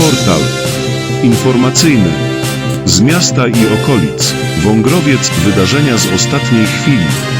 Portal informacyjny z miasta i okolic. Wągrowiec wydarzenia z ostatniej chwili.